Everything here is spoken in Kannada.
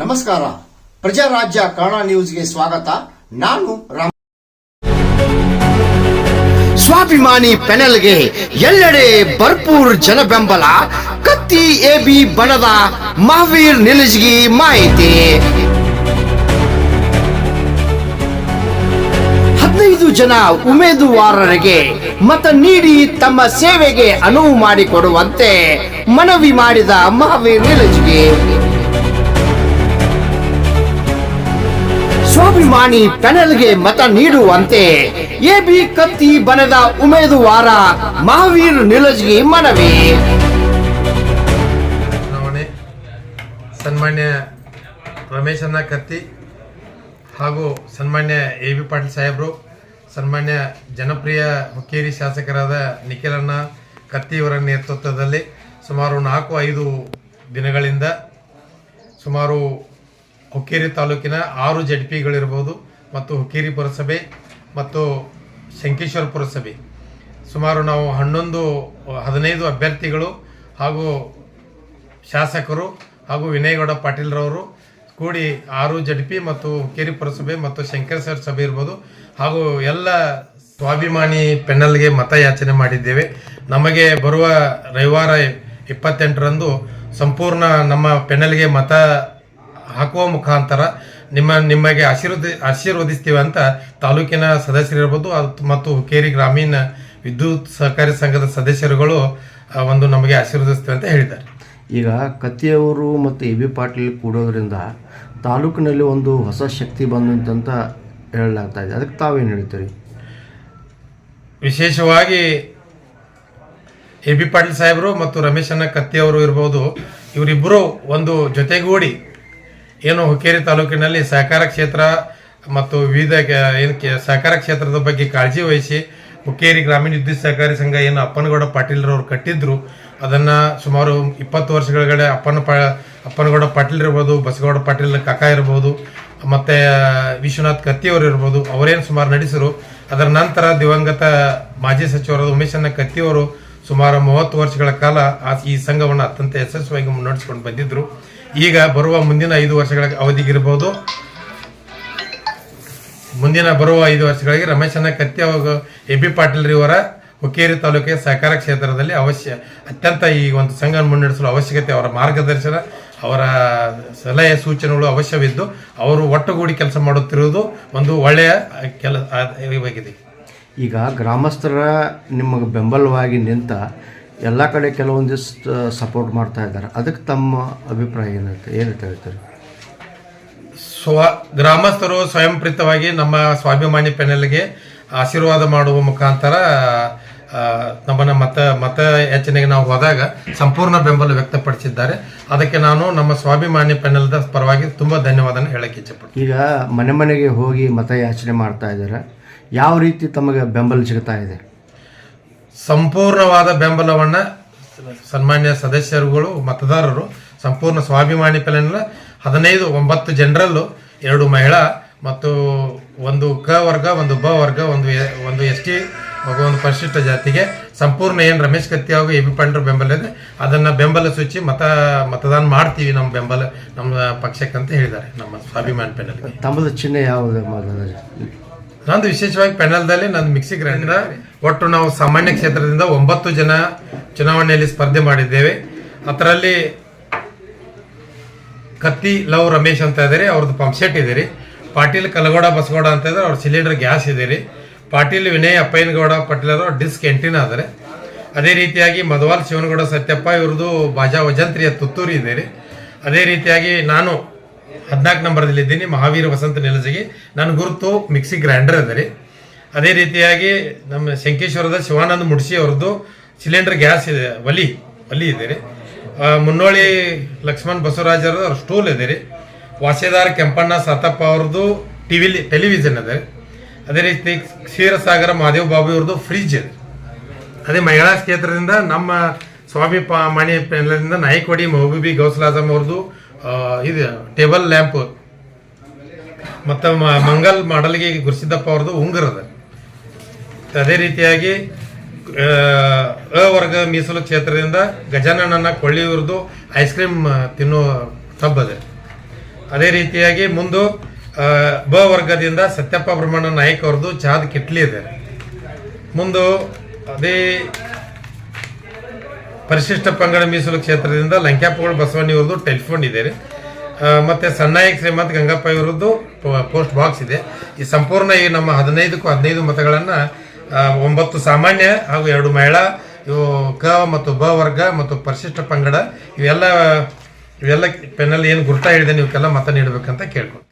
ನಮಸ್ಕಾರ. ಪ್ರಜಾರಾಜ್ಯ ಕನ್ನಡ ನ್ಯೂಸ್ಗೆ ಸ್ವಾಗತ. ನಾನು ರಾಮ್ ಸ್ವಾಭಿಮಾನಿ ಪೆನಲ್ಗೆ ಎಲ್ಲೆಡೆ ಭರ್ಪೂರ್ ಜನ ಬೆಂಬಲ ಕತ್ತಿ ಎಬಿ ಬಣದ ಮಹಾವೀರ್ ನಿಲಜ್ಗಿ ಮಾಹಿತಿ. ಹದಿನೈದು ಜನ ಉಮೇದುವಾರರಿಗೆ ಮತ ನೀಡಿ ತಮ್ಮ ಸೇವೆಗೆ ಅನುವು ಮಾಡಿಕೊಡುವಂತೆ ಮನವಿ ಮಾಡಿದ ಮಹಾವೀರ್ ನಿಲಜ್ಗೆ. ಸ್ವಾಭಿಮಾನಿ ಪ್ಯಾನೆಲ್ಗೆ ಮತ ನೀಡುವಂತೆ ಎಬಿ ಕತ್ತಿ ಬನದ ಉಮೇದುವಾರ ಮಹಾವೀರ್ ನೀಲಜಿಗೆ ಮನವಿ. ಸನ್ಮಾನ್ಯ ಸನ್ಮಾನ್ಯ ಅನ್ನ ಕತ್ತಿ ಹಾಗೂ ಸನ್ಮಾನ್ಯ ಎ ಬಿ ಪಾಟೀಲ್ ಸಾಹೇಬರು ಸನ್ಮಾನ್ಯ ಜನಪ್ರಿಯ ಹುಕ್ಕೇರಿ ಶಾಸಕರಾದ ನಿಖಿಲಣ್ಣ ಕತ್ತಿಯವರ ನೇತೃತ್ವದಲ್ಲಿ ಸುಮಾರು ನಾಲ್ಕು ಐದು ದಿನಗಳಿಂದ ಸುಮಾರು ಹುಕ್ಕೇರಿ ತಾಲೂಕಿನ ಆರು ಜಡ್ ಪಿಗಳಿರ್ಬೋದು ಮತ್ತು ಹುಕ್ಕೇರಿ ಪುರಸಭೆ ಮತ್ತು ಶಂಕೇಶ್ವರ ಪುರಸಭೆ. ಸುಮಾರು ನಾವು ಹನ್ನೊಂದು, ಹದಿನೈದು ಅಭ್ಯರ್ಥಿಗಳು ಹಾಗೂ ಶಾಸಕರು ಹಾಗೂ ವಿನಯಗೌಡ ಪಾಟೀಲ್ರವರು ಕೂಡಿ ಆರು ಜಡ್ ಪಿ ಮತ್ತು ಹುಕ್ಕೇರಿ ಪುರಸಭೆ ಮತ್ತು ಶಂಕರೇಶ್ವರ ಸಭೆ ಇರ್ಬೋದು. ಹಾಗೂ ಎಲ್ಲ ಸ್ವಾಭಿಮಾನಿ ಪೆನ್ನಲ್ಗೆ ಮತಯಾಚನೆ ಮಾಡಿದ್ದೇವೆ. ನಮಗೆ ಬರುವ ರವಿವಾರ ಇಪ್ಪತ್ತೆಂಟರಂದು ಸಂಪೂರ್ಣ ನಮ್ಮ ಪೆನಲ್ಗೆ ಮತ ಹಾಕುವ ಮುಖಾಂತರ ನಿಮ್ಮ, ನಿಮಗೆ ಆಶೀರ್ವದಿ, ಆಶೀರ್ವದಿಸ್ತೀವಿ ಅಂತ ತಾಲೂಕಿನ ಸದಸ್ಯರಿರ್ಬೋದು ಅದು ಮತ್ತು ಹುಕ್ಕೇರಿ ಗ್ರಾಮೀಣ ವಿದ್ಯುತ್ ಸಹಕಾರಿ ಸಂಘದ ಸದಸ್ಯರುಗಳು ಒಂದು ನಮಗೆ ಆಶೀರ್ವದಿಸ್ತೀವಿ ಅಂತ ಹೇಳಿದ್ದಾರೆ. ಈಗ ಕತ್ತಿಯವರು ಮತ್ತು ಎ ಬಿ ಪಾಟೀಲ್ ಕೂಡೋದ್ರಿಂದ ತಾಲೂಕಿನಲ್ಲಿ ಒಂದು ಹೊಸ ಶಕ್ತಿ ಬಂದಂತ ಹೇಳಲಾಗ್ತಾ ಇದೆ. ಅದಕ್ಕೆ ತಾವೇನು ಹೇಳ್ತೀರಿ? ವಿಶೇಷವಾಗಿ ಎ ಬಿ ಪಾಟೀಲ್ ಸಾಹೇಬರು ಮತ್ತು ರಮೇಶಣ್ಣ ಕತ್ತಿಯವರು ಇರ್ಬೋದು ಇವರಿಬ್ಬರು ಒಂದು ಜೊತೆಗೂಡಿ ಏನು ಹುಕ್ಕೇರಿ ತಾಲೂಕಿನಲ್ಲಿ ಸಹಕಾರ ಕ್ಷೇತ್ರ ಮತ್ತು ವಿವಿಧ ಏನು ಸಹಕಾರ ಕ್ಷೇತ್ರದ ಬಗ್ಗೆ ಕಾಳಜಿ ವಹಿಸಿ ಹುಕ್ಕೇರಿ ಗ್ರಾಮೀಣ ವಿದ್ಯುತ್ ಸಹಕಾರಿ ಸಂಘ ಏನು ಅಪ್ಪನಗೌಡ ಪಾಟೀಲ್ರವರು ಕಟ್ಟಿದ್ರು. ಅದನ್ನು ಸುಮಾರು ಇಪ್ಪತ್ತು ವರ್ಷಗಳ ಅಪ್ಪನ ಪಾ, ಅಪ್ಪನಗೌಡ ಪಾಟೀಲ್ ಇರ್ಬೋದು, ಬಸಗೌಡ ಪಾಟೀಲ್ ಕಾಕ ಇರ್ಬೋದು, ಮತ್ತು ವಿಶ್ವನಾಥ್ ಕತ್ತಿಯವರು ಇರ್ಬೋದು, ಅವರೇನು ಸುಮಾರು ನಡೆಸರು ಅದರ ನಂತರ ದಿವಂಗತ ಮಾಜಿ ಸಚಿವರಾದ ಉಮೇಶನ್ನ ಕತ್ತಿಯವರು ಸುಮಾರು ಮೂವತ್ತು ವರ್ಷಗಳ ಕಾಲ ಆ, ಈ ಸಂಘವನ್ನು ಅತ್ಯಂತ ಯಶಸ್ವಿಯಾಗಿ ಮುನ್ನಡೆಸ್ಕೊಂಡು ಬಂದಿದ್ದರು ಈಗ ಬರುವ ಮುಂದಿನ ಐದು ವರ್ಷಗಳ ಅವಧಿಗಿರ್ಬೋದು. ಮುಂದಿನ ಬರುವ ಐದು ವರ್ಷಗಳಿಗೆ ರಮೇಶನ ಕತ್ತಿ ಹಾಗೂ ಎ ಬಿ ಪಾಟೀಲ್ ಇವರ ಹುಕ್ಕೇರಿ ತಾಲೂಕಿನ ಸಹಕಾರ ಕ್ಷೇತ್ರದಲ್ಲಿ ಅವಶ್ಯ, ಅತ್ಯಂತ ಈ ಒಂದು ಸಂಘ ಮುನ್ನಡೆಸಲು ಅವಶ್ಯಕತೆ ಅವರ ಮಾರ್ಗದರ್ಶನ, ಅವರ ಸಲಹೆ ಸೂಚನೆಗಳು ಅವಶ್ಯವಿದ್ದು, ಅವರು ಒಟ್ಟುಗೂಡಿ ಕೆಲಸ ಮಾಡುತ್ತಿರುವುದು ಒಂದು ಒಳ್ಳೆಯ ಕೆಲ ಇವಾಗಿದೆ ಈಗ ಗ್ರಾಮಸ್ಥರ ನಿಮಗೆ ಬೆಂಬಲವಾಗಿ ನಿಂತ ಎಲ್ಲ ಕಡೆ ಕೆಲವೊಂದಿಷ್ಟು ಸಪೋರ್ಟ್ ಮಾಡ್ತಾ ಇದ್ದಾರೆ. ಅದಕ್ಕೆ ತಮ್ಮ ಅಭಿಪ್ರಾಯ ಏನಿರುತ್ತೆ ಏನಂತ ಹೇಳ್ತಾರೆ ಸ್ವ ಗ್ರಾಮಸ್ಥರು ಸ್ವಯಂಪ್ರೀತವಾಗಿ ನಮ್ಮ ಸ್ವಾಭಿಮಾನಿ ಪ್ಯಾನೆಲ್ಗೆ ಆಶೀರ್ವಾದ ಮಾಡುವ ಮುಖಾಂತರ ನಮ್ಮನ್ನು ಮತ ಮತ ಯಾಚನೆಗೆ ನಾವು ಹೋದಾಗ ಸಂಪೂರ್ಣ ಬೆಂಬಲ ವ್ಯಕ್ತಪಡಿಸಿದ್ದಾರೆ. ಅದಕ್ಕೆ ನಾನು ನಮ್ಮ ಸ್ವಾಭಿಮಾನಿ ಪೆನಲ್ದ ಪರವಾಗಿ ತುಂಬಾ ಧನ್ಯವಾದನ ಹೇಳಕ್ಕೆ ಇಚ್ಛೆಪಡ್ತೀನಿ. ಈಗ ಮನೆ ಮನೆಗೆ ಹೋಗಿ ಮತ ಯಾಚನೆ ಮಾಡ್ತಾ ಇದ್ದಾರೆ. ಯಾವ ರೀತಿ ತಮಗೆ ಬೆಂಬಲ ಸಿಗ್ತಾ ಇದೆ? ಸಂಪೂರ್ಣವಾದ ಬೆಂಬಲವನ್ನು ಸನ್ಮಾನ್ಯ ಸದಸ್ಯರುಗಳು ಮತದಾರರು ಸಂಪೂರ್ಣ ಸ್ವಾಭಿಮಾನಿ ಪೆನಲ್ ಹದಿನೈದು ಒಂಬತ್ತು ಜನರಲ್ಲು ಎರಡು ಮಹಿಳಾ ಮತ್ತು ಒಂದು ಕ ವರ್ಗ ಒಂದು ಬ ವರ್ಗ ಒಂದು ಒಂದು ಎಸ್ ಟಿ ಒಂದು ಪರಿಶಿಷ್ಟ ಜಾತಿಗೆ ಸಂಪೂರ್ಣ ಏನು ರಮೇಶ್ ಕತ್ತಿ ಹಾಗೂ ಎ ಬಿ ಪಾಂಡ್ರ ಬೆಂಬಲ ಇದೆ. ಅದನ್ನು ಬೆಂಬಲ ಸೂಚಿ ಮತ ಮತದಾನ ಮಾಡ್ತೀವಿ ನಮ್ಮ ಬೆಂಬಲ ನಮ್ಮ ಪಕ್ಷಕ್ಕೆ ಅಂತ ಹೇಳಿದ್ದಾರೆ ನಮ್ಮ ಸ್ವಾಭಿಮಾನ ಪೆನಲ್ಗೆ ತಮ್ಮದು ಚಿಹ್ನೆ ಯಾವುದು ನಂದು ವಿಶೇಷವಾಗಿ ಪೆನಲ್ದಲ್ಲಿ ನಂದು ಮಿಕ್ಸಿ ಗ್ರೈಂಡರ್ ಒಟ್ಟು ನಾವು ಸಾಮಾನ್ಯ ಕ್ಷೇತ್ರದಿಂದ ಒಂಬತ್ತು ಜನ ಚುನಾವಣೆಯಲ್ಲಿ ಸ್ಪರ್ಧೆ ಮಾಡಿದ್ದೇವೆ. ಅದರಲ್ಲಿ ಕತ್ತಿ ಲವ್ ರಮೇಶ್ ಅಂತ ಇದ್ದಾರೆ ಅವ್ರದ್ದು ಪಂಪ್ಸೆಟ್ ಇದೆ ರೀ. ಪಾಟೀಲ್ ಕಲಗೌಡ ಬಸಗೌಡ ಅಂತ ಇದ್ದಾರೆ ಅವ್ರ ಸಿಲಿಂಡರ್ ಗ್ಯಾಸ್ ಇದೆ ರೀ. ಪಾಟೀಲ್ ವಿನಯ್ ಅಪ್ಪಯ್ಯನಗೌಡ, ಪಾಟೀಲ್ ಅವರು ಡಿಸ್ಕ್ ಎಂಟಿನ ಆದರೆ. ಅದೇ ರೀತಿಯಾಗಿ ಮಧುವಾಲ್ ಶಿವನಗೌಡ ಸತ್ಯಪ್ಪ ಇವ್ರದ್ದು ಬಾಜಾ ವಜಂತ್ರಿಯ ತುತ್ತೂರಿ ಇದೆ ರೀ. ಅದೇ ರೀತಿಯಾಗಿ ನಾನು ಹದಿನಾಲ್ಕು ನಂಬರ್ದಲ್ಲಿ ಇದ್ದೀನಿ, ಮಹಾವೀರ ವಸಂತ ನೆಲಸಿಗೆ. ನನ್ನ ಗುರುತು ಮಿಕ್ಸಿ ಗ್ರೈಂಡರ್ ಇದೆ ರೀ. ಅದೇ ರೀತಿಯಾಗಿ ನಮ್ಮ ಶಂಕೇಶ್ವರದ ಶಿವಾನಂದ ಮುಡ್ಸಿ ಅವ್ರದ್ದು ಸಿಲಿಂಡರ್ ಗ್ಯಾಸ್ ಇದೆ, ಒಲಿ ಒಲಿ ಇದೆ ರೀ. ಮುನ್ನೋಳಿ ಲಕ್ಷ್ಮಣ್ ಬಸವರಾಜರ ಸ್ಟೂಲ್ ಇದೆ ರೀ. ವಾಸೆದಾರ್ ಕೆಂಪಣ್ಣ ಸತಪ್ಪ ಅವ್ರದ್ದು ಟಿವಿಲಿ ಟೆಲಿವಿಷನ್ ಅದ ಅದೇ ರೀತಿ ಕ್ಷೀರಸಾಗರ ಮಹಾದೇವ್ ಬಾಬು ಅವ್ರದ್ದು ಫ್ರಿಜ್ ಇದೆ. ಅದೇ ಮಹಿಳಾ ಕ್ಷೇತ್ರದಿಂದ ನಮ್ಮ ಸ್ವಾಮಿ ಮಣಿ ಪೆನ್ಲದಿಂದ ನಾಯ್ಕೋಡಿ, ಮಹಬೂಬಿ ಗೌಸಲ್ ಆಜಮ್ ಅವ್ರದ್ದು ಇದು ಟೇಬಲ್ ಲ್ಯಾಂಪ್. ಮತ್ತು ಮಂಗಲ್ ಮಾಡಲ್ಗೆ ಗುರುಸಿದ್ದಪ್ಪ ಅವ್ರದ್ದು ಉಂಗುರ ಅದ ರೀತಿಯಾಗಿ ಅ ವರ್ಗ ಮೀಸಲು ಕ್ಷೇತ್ರದಿಂದ ಗಜಾನನ ಕೊಳ್ಳಿಯೂರ್ದು ಐಸ್ ಕ್ರೀಮ್ ತಿನ್ನೋ ಅದೇ ಅದೇ ರೀತಿಯಾಗಿ ಮುಂದೆ ಬ ವರ್ಗದಿಂದ ಸತ್ಯಪ್ಪ ಬ್ರಹ್ಮಣ್ಣ ನಾಯಕ್ ಅವ್ರದ್ದು ಚಹಾದ ಕಿಟ್ಲಿ ಇದೆ. ಮುಂದು ಅದೇ ಪರಿಶಿಷ್ಟ ಪಂಗಡ ಮೀಸಲು ಕ್ಷೇತ್ರದಿಂದ ಲಂಕ್ಯಾಪಗಳು ಬಸವಣ್ಣ ಇವ್ರದ್ದು ಟೆಲಿಫೋನ್ ಇದೆ ಆ, ಮತ್ತೆ ಸಣ್ಣಾಯಕ್ ಶ್ರೀಮಂತ್ ಗಂಗಪ್ಪ ಇವರದ್ದು ಪೋಸ್ಟ್ ಬಾಕ್ಸ್ ಇದೆ. ಈ ಸಂಪೂರ್ಣ ಈ ನಮ್ಮ ಹದಿನೈದಕ್ಕೂ ಹದಿನೈದು ಮತಗಳನ್ನು ಒಂಬತ್ತು ಸಾಮಾನ್ಯ ಹಾಗೂ ಎರಡು ಮಹಿಳಾ ಇವು ಕ ಮತ್ತು ಬ ವರ್ಗ ಮತ್ತು ಪರಿಶಿಷ್ಟ ಪಂಗಡ. ಇವೆಲ್ಲ ಇವೆಲ್ಲ ಪೆನ್ನಲ್ಲಿ ಏನು ಗುರುತ ಹೇಳಿದೆ ಇವಕ್ಕೆಲ್ಲ ಮತ ನೀಡಬೇಕಂತ ಕೇಳ್ಕೊಂಡು